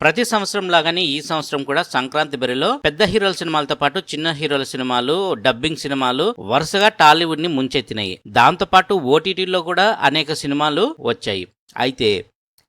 ప్రతి సంవత్సరం లాగానే ఈ సంవత్సరం కూడా సంక్రాంతి బరిలో పెద్ద హీరోల సినిమాలతో పాటు చిన్న హీరోల సినిమాలు డబ్బింగ్ సినిమాలు వరుసగా టాలీవుడ్ని ముంచెత్తినాయి. దాంతో పాటు ఓటీటీలో కూడా అనేక సినిమాలు వచ్చాయి. అయితే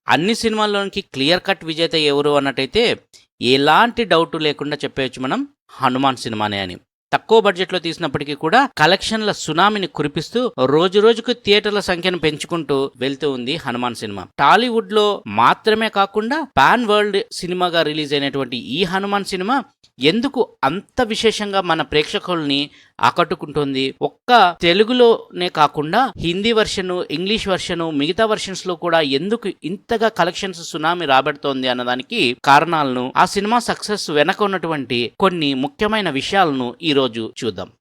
అన్ని సినిమాల్లోనికి క్లియర్ కట్ విజేత ఎవరు అన్నట్టయితే ఎలాంటి డౌట్ లేకుండా చెప్పేయచ్చు మనం హనుమాన్ సినిమానే అని. తక్కువ బడ్జెట్లో తీసినప్పటికీ కూడా కలెక్షన్ల సునామీని కురిపిస్తూ రోజు రోజుకు థియేటర్ల సంఖ్యను పెంచుకుంటూ వెళ్తూ ఉంది హనుమాన్ సినిమా. టాలీవుడ్లో మాత్రమే కాకుండా పాన్ వరల్డ్ సినిమాగా రిలీజ్ అయినటువంటి ఈ హనుమాన్ సినిమా ఎందుకు అంత విశేషంగా మన ప్రేక్షకుల్ని ఆకట్టుకుంటుంది. ఒక్క తెలుగులోనే కాకుండా హిందీ వర్షన్ ఇంగ్లీష్ వర్షన్ మిగతా వర్షన్స్లో కూడా ఎందుకు ఇంతగా కలెక్షన్స్ సునామీ రాబడుతోంది అన్నదానికి కారణాలను ఆ సినిమా సక్సెస్ వెనక ఉన్నటువంటి కొన్ని ముఖ్యమైన విషయాలను ఈరోజు చూద్దాం.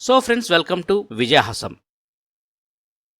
So friends welcome to Vijayahasam.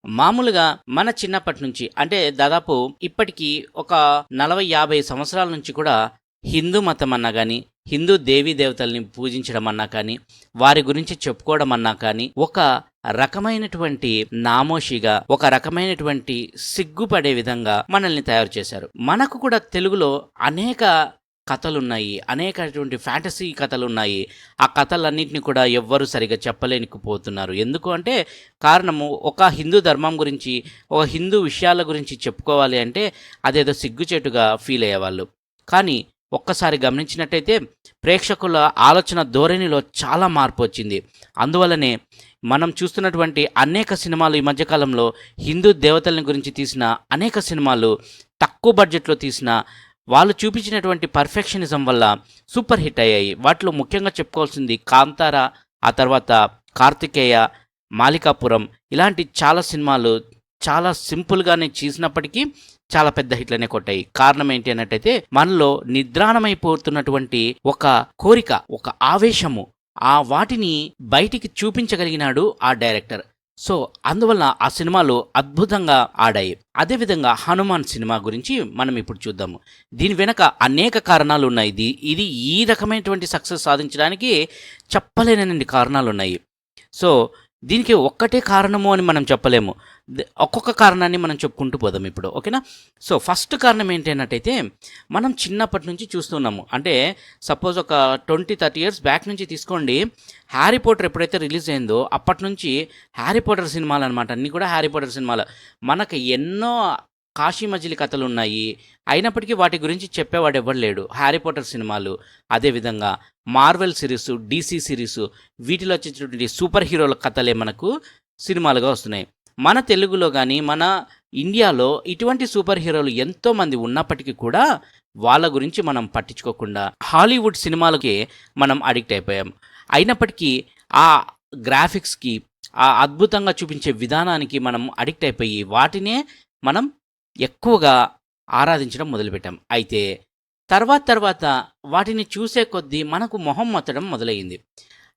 మామూలుగా మన చిన్నప్పటి నుంచి అంటే దాదాపు ఇప్పటికీ ఒక నలభై యాభై సంవత్సరాల నుంచి కూడా హిందూ మతం అన్నా కానీ హిందూ దేవీ దేవతల్ని పూజించడం అన్నా కానీ వారి గురించి చెప్పుకోవడం అన్నా కానీ ఒక రకమైనటువంటి నామోషిగా ఒక రకమైనటువంటి సిగ్గుపడే విధంగా మనల్ని తయారు చేశారు. మనకు కూడా తెలుగులో అనేక కథలున్నాయి అనేకటువంటి ఫ్యాంటసీ కథలు ఉన్నాయి ఆ కథలన్నింటినీ కూడా ఎవ్వరు సరిగా చెప్పలేనికపోతున్నారు. ఎందుకు అంటే కారణము ఒక హిందూ ధర్మం గురించి ఒక హిందూ విషయాల గురించి చెప్పుకోవాలి అంటే అదేదో సిగ్గుచేటుగా ఫీల్ అయ్యేవాళ్ళు. కానీ ఒక్కసారి గమనించినట్టయితే ప్రేక్షకుల ఆలోచన ధోరణిలో చాలా మార్పు వచ్చింది. అందువలనే మనం చూస్తున్నటువంటి అనేక సినిమాలు ఈ మధ్యకాలంలో హిందూ దేవతలను గురించి తీసిన అనేక సినిమాలు తక్కువ బడ్జెట్లో తీసిన వాళ్ళు చూపించినటువంటి పర్ఫెక్షనిజం వల్ల సూపర్ హిట్ అయ్యాయి. వాటిలో ముఖ్యంగా చెప్పుకోవాల్సింది కాంతార ఆ తర్వాత కార్తికేయ మాలికాపురం ఇలాంటి చాలా సినిమాలు చాలా సింపుల్గానే చేసినప్పటికీ చాలా పెద్ద హిట్లనే కొట్టాయి. కారణం ఏంటి అన్నట్టయితే మనలో నిద్రాణమైపోతున్నటువంటి ఒక కోరిక ఒక ఆవేశము ఆ వాటిని బయటికి చూపించగలిగినాడు ఆ డైరెక్టర్. సో అందువల్ల ఆ సినిమాలు అద్భుతంగా ఆడాయి. అదేవిధంగా హనుమాన్ సినిమా గురించి మనం ఇప్పుడు చూద్దాము. దీని వెనక అనేక కారణాలు ఉన్నాయి. ఇది ఇది ఈ రకమైనటువంటి సక్సెస్ సాధించడానికి చెప్పలేనన్ని కారణాలు ఉన్నాయి. సో దీనికి ఒక్కటే కారణము అని మనం చెప్పలేము. ద- ఒక్కొక్క కారణాన్ని మనం చెప్పుకుంటూ పోదాం ఇప్పుడు ఓకేనా? సో ఫస్ట్ కారణం ఏంటి అన్నట్టయితే మనం చిన్నప్పటి నుంచి చూస్తున్నాము. అంటే సపోజ్ ఒక ట్వంటీ థర్టీ ఇయర్స్ బ్యాక్ నుంచి తీసుకోండి హ్యారీ పోటర్ ఎప్పుడైతే రిలీజ్ అయిందో అప్పటి నుంచి హ్యారీ పోటర్ సినిమాలు అనమాట అన్నీ కూడా హ్యారీ పోటర్ సినిమాలు. మనకు ఎన్నో కాశీ మజిలి కథలు ఉన్నాయి అయినప్పటికీ వాటి గురించి చెప్పేవాడు ఎవరు లేడు. హ్యారీ పోటర్ సినిమాలు అదేవిధంగా మార్వెల్ సిరీస్ డీసీ సిరీస్ వీటిలో వచ్చేటటువంటి సూపర్ హీరోల కథలే మనకు సినిమాలుగా వస్తున్నాయి. మన తెలుగులో కానీ మన ఇండియాలో ఇటువంటి సూపర్ హీరోలు ఎంతోమంది ఉన్నప్పటికీ కూడా వాళ్ళ గురించి మనం పట్టించుకోకుండా హాలీవుడ్ సినిమాలకే మనం అడిక్ట్ అయిపోయాం. అయినప్పటికీ ఆ గ్రాఫిక్స్కి ఆ అద్భుతంగా చూపించే విధానానికి మనం అడిక్ట్ అయిపోయి వాటినే మనం ఎక్కువగా ఆరాధించడం మొదలుపెట్టాం. అయితే తర్వాత తర్వాత వాటిని చూసే కొద్దీ మనకు మొహం మొత్తడం మొదలయ్యింది.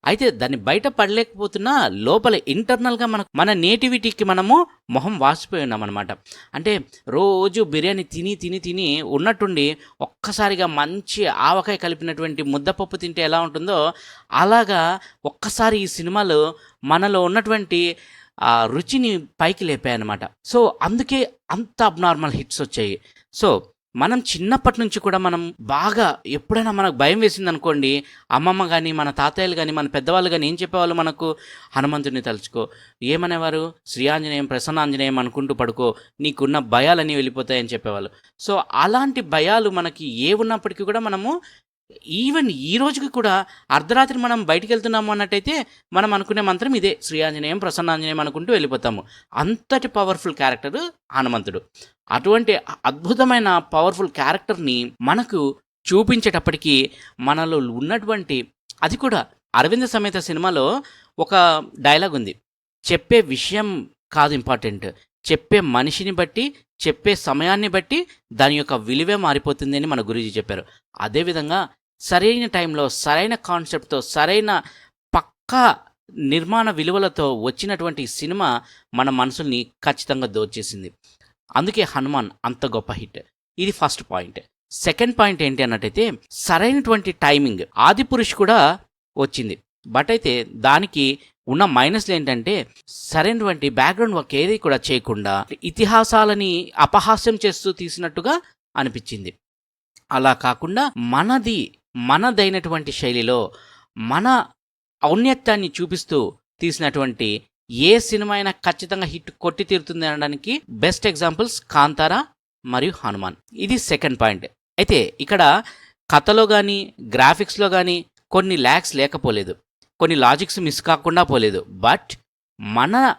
అయితే దాన్ని బయట పడలేకపోతున్నా లోపల ఇంటర్నల్గా మనకు మన నేటివిటీకి మనము మొహం వాసిపోయి ఉన్నామన్నమాట. అంటే రోజు బిర్యానీ తిని తిని తిని ఉన్నట్టుండి ఒక్కసారిగా మంచి ఆవకాయ కలిపినటువంటి ముద్దపప్పు తింటే ఎలా ఉంటుందో అలాగా ఒక్కసారి ఈ సినిమాలు మనలో ఉన్నటువంటి ఆ రుచిని పైకి లేపాయి అనమాట సో అందుకే అంత అబ్నార్మల్ హిట్స్ వచ్చాయి. సో మనం చిన్నప్పటి నుంచి కూడా మనం బాగా ఎప్పుడైనా మనకు భయం వేసింది అనుకోండి అమ్మమ్మ కానీ మన తాతయ్యలు కానీ మన పెద్దవాళ్ళు కానీ ఏం చెప్పేవాళ్ళు మనకు? హనుమంతుడిని తలుచుకో. ఏమనేవారు? శ్రీ ఆంజనేయం ప్రసన్నాంజనేయం అనుకుంటూ పడుకో. నీకున్న భయాలన్నీ వెళ్ళిపోతాయని చెప్పేవాళ్ళు. సో అలాంటి భయాలు మనకి ఏ ఉన్నప్పటికీ కూడా మనము ఈవెన్ ఈ రోజుకి కూడా అర్ధరాత్రి మనం బయటికి వెళ్తున్నాము అన్నట్టయితే మనం అనుకునే మంత్రం ఇదే. శ్రీ ఆంజనేయం ప్రసన్నాంజనేయం అనుకుంటూ వెళ్ళిపోతాము. అంతటి పవర్ఫుల్ క్యారెక్టర్ హనుమంతుడు. అటువంటి అద్భుతమైన పవర్ఫుల్ క్యారెక్టర్ని మనకు చూపించేటప్పటికీ మనలో ఉన్నటువంటి అది కూడా అరవింద సమేత సినిమాలో ఒక డైలాగ్ ఉంది. చెప్పే విషయం కాదు ఇంపార్టెంట్ చెప్పే మనిషిని బట్టి చెప్పే సమయాన్ని బట్టి దాని యొక్క విలువే మారిపోతుంది అని మన గురుజీ చెప్పారు. అదేవిధంగా సరైన టైంలో సరైన కాన్సెప్ట్తో సరైన పక్కా నిర్మాణ విలువలతో వచ్చినటువంటి సినిమా మన మనసుల్ని ఖచ్చితంగా దోచేసింది. అందుకే హనుమాన్ అంత గొప్ప హిట్. ఇది ఫస్ట్ పాయింట్. సెకండ్ పాయింట్ ఏంటి అన్నట్టయితే సరైనటువంటి టైమింగ్ ఆది పురుష్ కూడా వచ్చింది. బట్ అయితే దానికి ఉన్న మైనస్లు ఏంటంటే సరైనటువంటి బ్యాక్గ్రౌండ్ వర్క్ ఏది కూడా చేయకుండా ఇతిహాసాలని అపహాస్యం చేస్తూ తీసినట్టుగా అనిపించింది. అలా కాకుండా మనది మనదైనటువంటి శైలిలో మన ఔన్నత్యాన్ని చూపిస్తూ తీసినటువంటి ఏ సినిమా అయినా ఖచ్చితంగా హిట్ కొట్టి తీరుతుంది అనడానికి బెస్ట్ ఎగ్జాంపుల్స్ కాంతారా మరియు హనుమాన్. ఇది సెకండ్ పాయింట్. అయితే ఇక్కడ కథలో కానీ గ్రాఫిక్స్లో కానీ కొన్ని ల్యాక్స్ లేకపోలేదు. కొన్ని లాజిక్స్ మిస్ కాకుండా పోలేదు. బట్ మన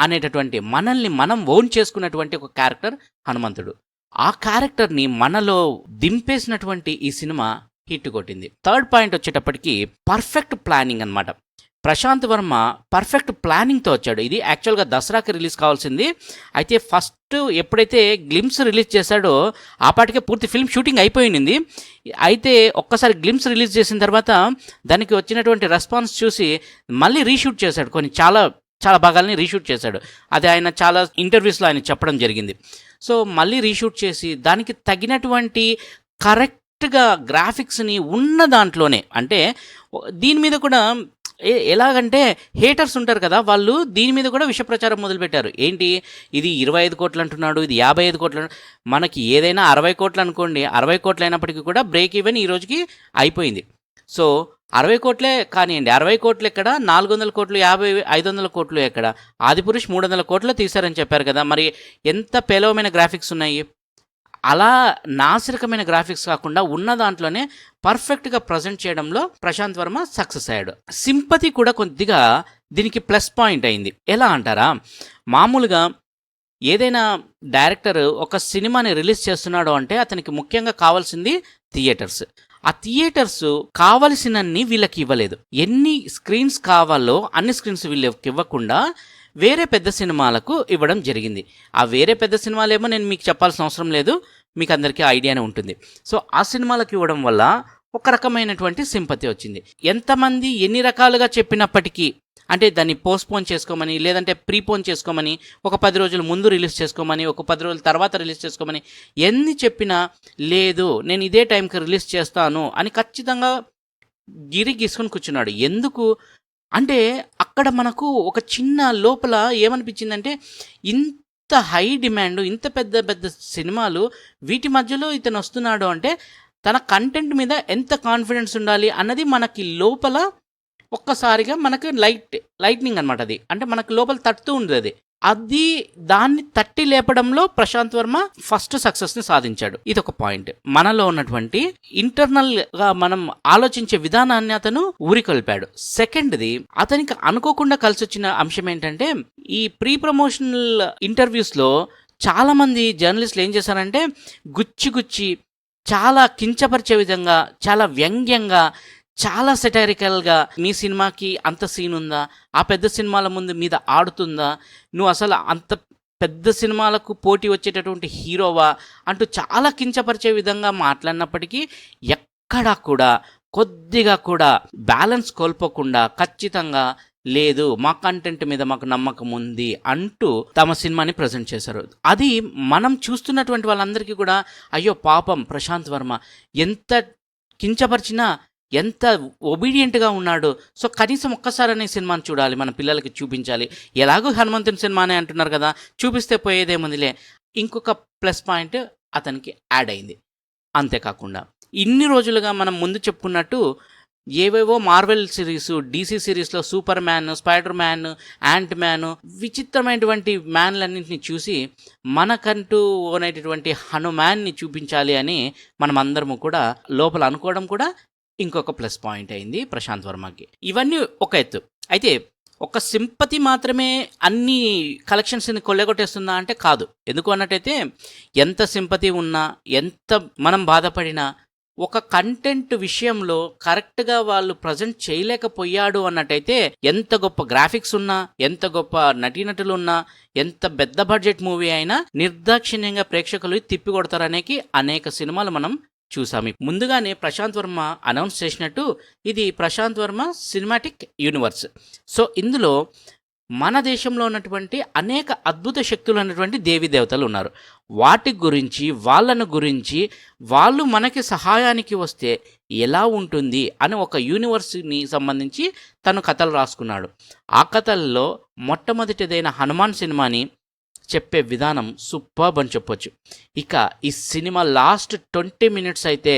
అనేటటువంటి మనల్ని మనం ఓన్ చేసుకున్నటువంటి ఒక క్యారెక్టర్ హనుమంతుడు. ఆ క్యారెక్టర్ని మనలో దింపేసినటువంటి ఈ సినిమా హిట్ కొట్టింది. థర్డ్ పాయింట్ వచ్చేటప్పటికి పర్ఫెక్ట్ ప్లానింగ్ అన్నమాట. ప్రశాంత్ వర్మ పర్ఫెక్ట్ ప్లానింగ్తో వచ్చాడు. ఇది యాక్చువల్గా దసరాకి రిలీజ్ కావాల్సింది. అయితే ఫస్ట్ ఎప్పుడైతే గ్లిమ్స్ రిలీజ్ చేశాడో ఆ పాటికే పూర్తి ఫిల్మ్ షూటింగ్ అయిపోయింది. అయితే ఒక్కసారి గ్లిమ్స్ రిలీజ్ చేసిన తర్వాత దానికి వచ్చినటువంటి రెస్పాన్స్ చూసి మళ్ళీ రీషూట్ చేశాడు. కొన్ని చాలా చాలా భాగాల్ని రీషూట్ చేశాడు. అది ఆయన చాలా ఇంటర్వ్యూస్లో ఆయన చెప్పడం జరిగింది. సో మళ్ళీ రీషూట్ చేసి దానికి తగినటువంటి కరెక్ట్ కరెక్ట్గా గ్రాఫిక్స్ని ఉన్న దాంట్లోనే. అంటే దీని మీద కూడా ఏ- ఎలాగంటే హేటర్స్ ఉంటారు కదా వాళ్ళు దీని మీద కూడా విష ప్రచారం మొదలుపెట్టారు. ఏంటి? ఇది ఇరవై ఐదు కోట్లు అంటున్నాడు ఇది యాభై ఐదు కోట్లు మనకి ఏదైనా అరవై కోట్లు అనుకోండి అరవై కోట్లు అయినప్పటికీ కూడా బ్రేక్ ఈవెన్ ఈ రోజుకి అయిపోయింది. సో అరవై కోట్లే కానివ్వండి అరవై కోట్లు ఎక్కడ? నాలుగు వందల కోట్లు యాభై ఐదు వందల కోట్లు ఎక్కడ? ఆదిపురుష్ మూడు వందల కోట్లు తీశారని చెప్పారు కదా మరి ఎంత పేలవమైన గ్రాఫిక్స్ ఉన్నాయి? అలా నాసిరకమైన గ్రాఫిక్స్ కాకుండా ఉన్న దాంట్లోనే పర్ఫెక్ట్గా ప్రజెంట్ చేయడంలో ప్రశాంత్ వర్మ సక్సెస్ అయ్యాడు. సింపతి కూడా కొద్దిగా దీనికి ప్లస్ పాయింట్ అయింది. ఎలా అంటారా? మామూలుగా ఏదైనా డైరెక్టర్ ఒక సినిమాని రిలీజ్ చేస్తున్నాడు అంటే అతనికి ముఖ్యంగా కావాల్సింది థియేటర్స్ ఆ థియేటర్స్ కావలసినన్ని వీళ్ళకి ఇవ్వలేదు. ఎన్ని స్క్రీన్స్ కావాలో అన్ని స్క్రీన్స్ వీళ్ళకి ఇవ్వకుండా వేరే పెద్ద సినిమాలకు ఇవ్వడం జరిగింది. ఆ వేరే పెద్ద సినిమాలేమో నేను మీకు చెప్పాల్సిన అవసరం లేదు. మీకు అందరికీ ఐడియానే ఉంటుంది. సో ఆ సినిమాలకు ఇవ్వడం వల్ల ఒక రకమైనటువంటి సింపతి వచ్చింది. ఎంతమంది ఎన్ని రకాలుగా చెప్పినప్పటికీ అంటే దాన్ని పోస్ట్పోన్ చేసుకోమని లేదంటే ప్రీపోన్ చేసుకోమని ఒక పది రోజుల ముందు రిలీజ్ చేసుకోమని ఒక పది రోజుల తర్వాత రిలీజ్ చేసుకోమని ఎన్ని చెప్పినా లేదు నేను ఇదే టైంకి రిలీజ్ చేస్తాను అని ఖచ్చితంగా గిరి గీసుకొని కూర్చున్నాడు. ఎందుకు? అంటే అక్కడ మనకు ఒక చిన్న లోపల ఏమనిపించిందంటే ఇంత హై డిమాండ్ ఇంత పెద్ద పెద్ద సినిమాలు వీటి మధ్యలో ఇతను వస్తున్నాడు అంటే తన కంటెంట్ మీద ఎంత కాన్ఫిడెన్స్ ఉండాలి అన్నది మనకి లోపల ఒక్కసారిగా మనకు లైట్ లైట్నింగ్ అనమాట అది. అంటే మనకు లోపల తట్టుతూ ఉండదు అది. అది దాన్ని తట్టి లేపడంలో ప్రశాంత్ వర్మ ఫస్ట్ సక్సెస్ని సాధించాడు. ఇది ఒక పాయింట్ మనలో ఉన్నటువంటి ఇంటర్నల్గా మనం ఆలోచించే విధానాన్ని అతను ఊరికొల్పాడు. సెకండ్ది అతనికి అనుకోకుండా కలిసి వచ్చిన అంశం ఏంటంటే ఈ ప్రీ ప్రమోషనల్ ఇంటర్వ్యూస్లో చాలా మంది జర్నలిస్టులు ఏం చేశారంటే గుచ్చి గుచ్చి చాలా కించపరిచే విధంగా చాలా వ్యంగ్యంగా చాలా సెటారికల్గా మీ సినిమాకి అంత సీన్ ఉందా? ఆ పెద్ద సినిమాల ముందు మీద ఆడుతుందా? నువ్వు అసలు అంత పెద్ద సినిమాలకు పోటీ వచ్చేటటువంటి హీరోవా? అంటూ చాలా కించపరిచే విధంగా మాట్లాడినప్పటికీ ఎక్కడా కూడా కొద్దిగా కూడా బ్యాలెన్స్ కోల్పోకుండా ఖచ్చితంగా లేదు మా కంటెంట్ మీద మాకు నమ్మకం ఉంది అంటూ తమ సినిమాని ప్రజెంట్ చేశారు. అది మనం చూస్తున్నటువంటి వాళ్ళందరికీ కూడా అయ్యో పాపం ప్రశాంత్ వర్మ ఎంత కించపరిచినా ఎంత ఒబీడియంట్గా ఉన్నాడు. సో కనీసం ఒక్కసారనే సినిమాని చూడాలి మన పిల్లలకి చూపించాలి. ఎలాగో హనుమంతుని సినిమానే అంటున్నారు కదా చూపిస్తే పోయేదేముందిలే. ఇంకొక ప్లస్ పాయింట్ అతనికి యాడ్ అయింది. అంతేకాకుండా ఇన్ని రోజులుగా మనం ముందు చెప్పుకున్నట్టు ఏవేవో మార్వెల్ సిరీస్ డీసీ సిరీస్లో Superman spider man ant man విచిత్రమైనటువంటి మ్యాన్లన్నింటినీ చూసి మనకంటూ అనేటటువంటి హనుమాన్ని చూపించాలి అని మనం అందరము కూడా లోపల అనుకోవడం కూడా ఇంకొక ప్లస్ పాయింట్ అయింది ప్రశాంత్ వర్మకి. ఇవన్నీ ఒక ఎత్తు. అయితే ఒక సింపతి మాత్రమే అన్ని కలెక్షన్స్ని కొల్లగొట్టేస్తుందా అంటే కాదు. ఎందుకు అన్నట్టయితే ఎంత సింపతి ఉన్నా ఎంత మనం బాధపడినా ఒక కంటెంట్ విషయంలో కరెక్ట్గా వాళ్ళు ప్రజెంట్ చేయలేకపోయాడు అన్నట్టయితే ఎంత గొప్ప గ్రాఫిక్స్ ఉన్నా ఎంత గొప్ప నటీనటులు ఉన్నా ఎంత పెద్ద బడ్జెట్ మూవీ అయినా నిర్దాక్షిణ్యంగా ప్రేక్షకులు తిప్పికొడతారనేకి అనేక సినిమాలు మనం చూసాము. ముందుగానే ప్రశాంత్ వర్మ అనౌన్స్ చేసినట్టు ఇది Prashanth Varma cinematic universe. So ఇందులో మన దేశంలో ఉన్నటువంటి అనేక అద్భుత శక్తులు ఉన్నటువంటి దేవీ దేవతలు ఉన్నారు. వాటి గురించి వాళ్ళను గురించి వాళ్ళు మనకి సహాయానికి వస్తే ఎలా ఉంటుంది అని ఒక యూనివర్స్ని సంబంధించి తను కథలు రాసుకున్నాడు. ఆ కథల్లో మొట్టమొదటిదైన హనుమాన్ సినిమాని చెప్పే విధానం సూపర్బ్ అని చెప్పొచ్చు. ఇక ఈ సినిమా లాస్ట్ ట్వంటీ మినిట్స్ అయితే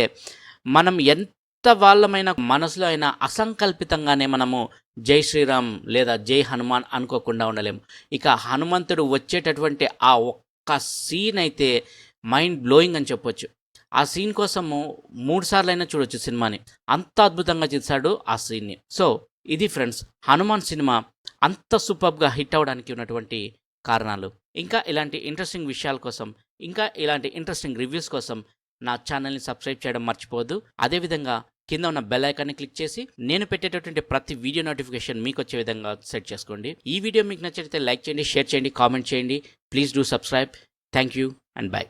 మనం ఎంత వాళ్ళమైన మనసులో అయినా అసంకల్పితంగానే మనము జై శ్రీరామ్ లేదా జై హనుమాన్ అనుకోకుండా ఉండలేము ఇక హనుమంతుడు వచ్చేటటువంటి ఆ ఒక్క సీన్ అయితే మైండ్ బ్లోయింగ్ అని చెప్పొచ్చు. ఆ సీన్ కోసము మూడు సార్లు అయినా చూడొచ్చు సినిమాని. అంత అద్భుతంగా చేశాడు ఆ సీన్ని సో ఇది ఫ్రెండ్స్ హనుమాన్ సినిమా అంత సూపర్గా హిట్ అవ్వడానికి ఉన్నటువంటి కారణాలు. ఇంకా ఇలాంటి ఇంట్రెస్టింగ్ విషయాల కోసం ఇంకా ఇలాంటి ఇంట్రెస్టింగ్ రివ్యూస్ కోసం నా ఛానల్ని సబ్స్క్రైబ్ చేయడం మర్చిపోవద్దు. అదేవిధంగా కింద ఉన్న బెల్ ఐకాన్ని క్లిక్ చేసి నేను పెట్టేటటువంటి ప్రతి వీడియో నోటిఫికేషన్ మీకు వచ్చే విధంగా సెట్ చేసుకోండి. ఈ వీడియో మీకు నచ్చితే లైక్ చేయండి షేర్ చేయండి కామెంట్ చేయండి. Please do subscribe thank you and bye